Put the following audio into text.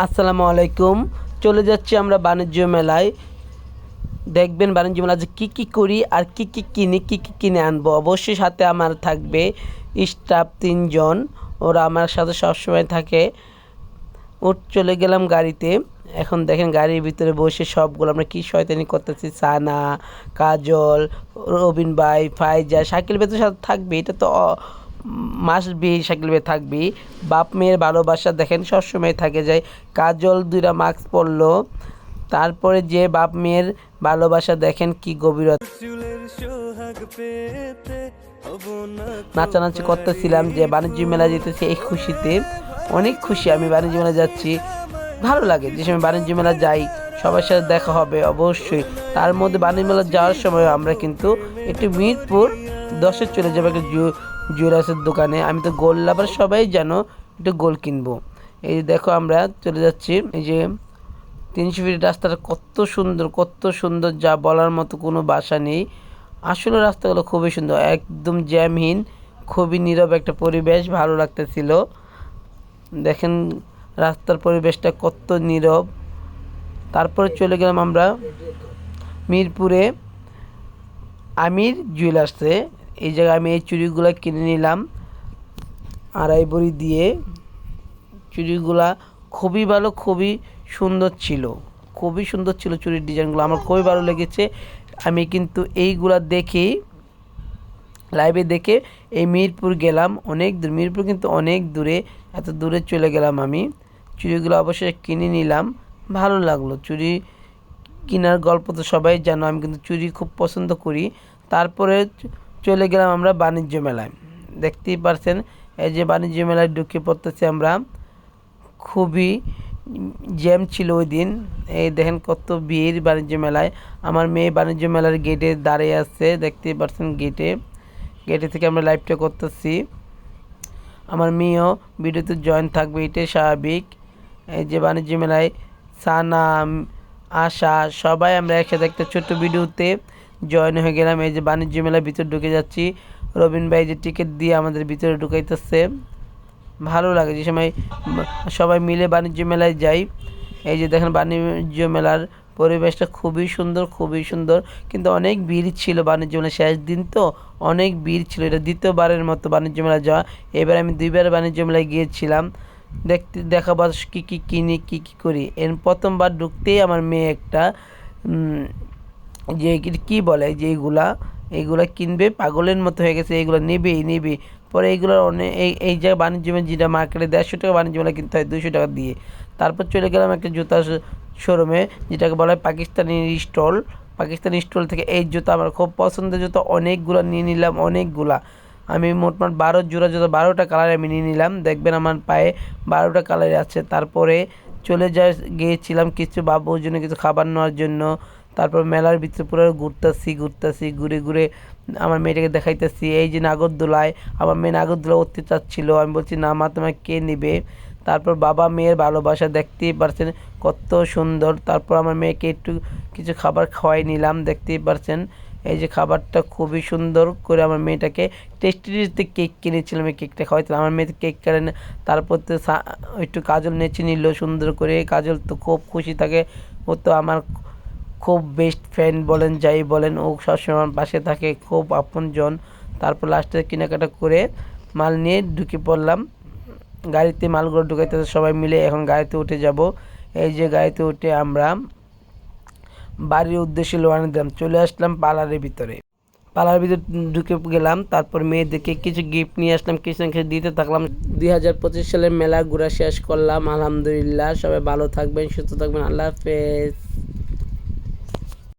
আসসালামু আলাইকুম। চলে যাচ্ছি আমরা বাণিজ্য মেলায়। দেখবেন বাণিজ্য মেলা যে কী কী করি আর কী কী কিনি, কী কী কিনে আনব। অবশ্যই সাথে আমার থাকবে স্টাফ তিনজন। ওরা আমার সাথে সবসময় থাকে। উঠ, চলে গেলাম গাড়িতে। এখন দেখেন গাড়ির ভিতরে বসে সবগুলো আমরা কী শয়তানি করতেছি। সানা কাজল, রবিন ভাই, ফাইজা, শাকিল ভাই সাথে থাকবে। এটা তো মাস বি শাকিল থাকবি। বাপ মেয়ের ভালোবাসা দেখেন সবসময় থাকে যায় কাজল দুইটা মাস্ক পরলো, তারপরে যে বাপ মেয়ের ভালোবাসা দেখেন কি গভীরতা। নাচানাচি করতেছিলাম যে বাণিজ্য মেলা যেতেছি এই খুশিতে। অনেক খুশি আমি বাণিজ্য মেলা যাচ্ছি। ভালো লাগে যে সময় বাণিজ্য মেলা যাই, সবার সাথে দেখা হবে অবশ্যই। তার মধ্যে বাণিজ্য মেলা যাওয়ার সময় আমরা কিন্তু একটু মিরপুর দশে চলে যাব জু- জুয়েলার্সের দোকানে। আমি তো গোল লাভার, সবাই জানো একটু গোল কিনবো। এই যে দেখো আমরা চলে যাচ্ছি, এই যে তিনশো ফিট রাস্তাটা কত সুন্দর কত সুন্দর, যা বলার মতো কোনো বাসা নেই। আসলে রাস্তাগুলো খুবই সুন্দর, একদম জ্যামহীন, খুবই নীরব একটা পরিবেশ, ভালো লাগতেছিল। দেখেন রাস্তার পরিবেশটা কত নীরব। তারপরে চলে গেলাম আমরা মিরপুরে, আমির জুয়েলার্সে। এই জায়গায় আমি এই চুড়িগুলো কিনে নিলাম। আড়াই বড়ি দিয়ে। চুড়িগুলা খুবই ভালো খুবই সুন্দর ছিল। খুবই সুন্দর ছিল চুড়ির ডিজাইনগুলো। আমার খুবই ভালো লেগেছে। আমি কিন্তু এইগুলা দেখেই লাইভে দেখে এই মিরপুর গেলাম। অনেক দূর মিরপুর কিন্তু অনেক দূরে এত দূরে চলে গেলাম আমি। চুড়িগুলো অবশ্যই কিনে নিলাম। ভালো লাগল। চুড়ি কেনার গল্প তো সবাই জানো আমি কিন্তু চুড়ি খুব পছন্দ করি। তারপরে চলে গেলাম আমরা বাণিজ্য মেলায়। দেখতেই পারছেন, এই যে বাণিজ্য মেলায় ঢুকে পড়তেছি আমরা। খুবই জ্যাম ছিল ওই দিন। এই দেখেন কত ভিড় বাণিজ্য মেলায়। আমার মেয়ে বাণিজ্য মেলার গেটে দাঁড়িয়ে আছে, দেখতেই পাচ্ছেন গেটে গেটে থেকে আমরা লাইভটা করতেছি। আমার মেয়েও ভিডিওতে জয়েন থাকবে, এটাই স্বাভাবিক। এই যে বাণিজ্য মেলায় সানা আশা, সবাই আমরা একসাথে একটা ছোট্ট ভিডিওতে জয়েন হয়ে গেলাম। এই যে বাণিজ্য মেলার ভিতর ঢুকে যাচ্ছি। রবিন ভাই যে টিকিট দিয়ে আমাদের ভিতরে ঢুকাইতেছে। ভালো লাগে যে সময় সবাই মিলে বাণিজ্য মেলায় যাই। এই যে দেখেন বাণিজ্য মেলার পরিবেশটা খুবই সুন্দর খুবই সুন্দর। কিন্তু অনেক ভিড় ছিল বাণিজ্য মেলা শেষ দিন তো। অনেক ভিড় ছিল। এটা দ্বিতীয়বারের মতো বাণিজ্য মেলা যাওয়া। এবার আমি দুইবার বাণিজ্য মেলায় গিয়েছিলাম। দেখতে দেখাবার কী কী কিনি, কী কী করি। এর প্রথমবার ঢুকতেই আমার মেয়ে একটা যে কি- বলে, যে এইগুলা এইগুলা কিনবে, পাগলের মতো হয়ে গেছে এইগুলো নেবেই নেবে। পরে এইগুলোর অনেক এই এই যে বাণিজ্য মেলা যেটা মার্কেটে দেড়শো টাকা বাণিজ্য মেলা কিনতে হয় দুশো টাকা দিয়ে। তারপর চলে গেলাম একটা জুতা শোরুমে যেটাকে বলা হয় পাকিস্তানি স্টল। পাকিস্তানি স্টল থেকে এই জুতা আমার খুব পছন্দের জুতা, অনেকগুলো নিয়ে নিলাম, অনেকগুলা। আমি মোটমাট বারো জোড়া জুতো, বারোটা কালার আমি নিয়ে নিলাম। দেখবেন আমার পায়ে বারোটা কালার আছে। তারপরে চলে যা গিয়েছিলাম কিছু বাবুর জন্য, কিছু খাবার নেওয়ার জন্য। তারপর মেলার ভিতরে পুরো ঘুরতেছি ঘুরতেছি, ঘুরে ঘুরে আমার মেয়েটাকে দেখাইতেছি, এই যে নাগরদোলায় আমার মেয়ে নাগরদোলা উঠতে চাচ্ছিল। আমি বলছি, না মা, তোমায় কে নিবে? তারপর বাবা মেয়ের ভালোবাসা দেখতেই পারছেন কত সুন্দর। তারপর আমার মেয়েকে একটু কিছু খাবার খাওয়াই নিলাম, দেখতেই পারছেন। এই যে খাবারটা খুবই সুন্দর করে আমার মেয়েটাকে টেস্টি টেস্টি কেক কিনেছিলাম, এই কেকটা খাওয়াইছিলাম। আমার মেয়ে কেক না। তারপর তো একটু কাজল নেচে নিল, সুন্দর করে। কাজল তো খুব খুশি থাকে। ও তো আমার খুব বেস্ট ফ্রেন্ড বলেন, যাই বলেন, ও সবসময় আমার পাশে থাকে, খুব আপনজন। তারপর লাস্টে কেনাকাটা করে মাল নিয়ে ঢুকে পড়লাম। গাড়িতে মালগুলো ঢুকাইতে সবাই মিলে এখন গাড়িতে উঠে যাব। এই যে গাড়িতে উঠে আমরা বাড়ির উদ্দেশ্যে লোয়ানে দিলাম চলে আসলাম পার্লারের ভিতরে। পার্লারের ভিতরে ঢুকে গেলাম, তারপর মেয়েদেরকে কিছু গিফট নিয়ে আসলাম, কিছু না কিছু দিতে থাকলাম। দুই হাজার পঁচিশ সালের মেলা ঘোরা শেষ করলাম। আলহামদুলিল্লাহ, সবাই ভালো থাকবেন, সুস্থ থাকবেন। আল্লাহ হাফেজ।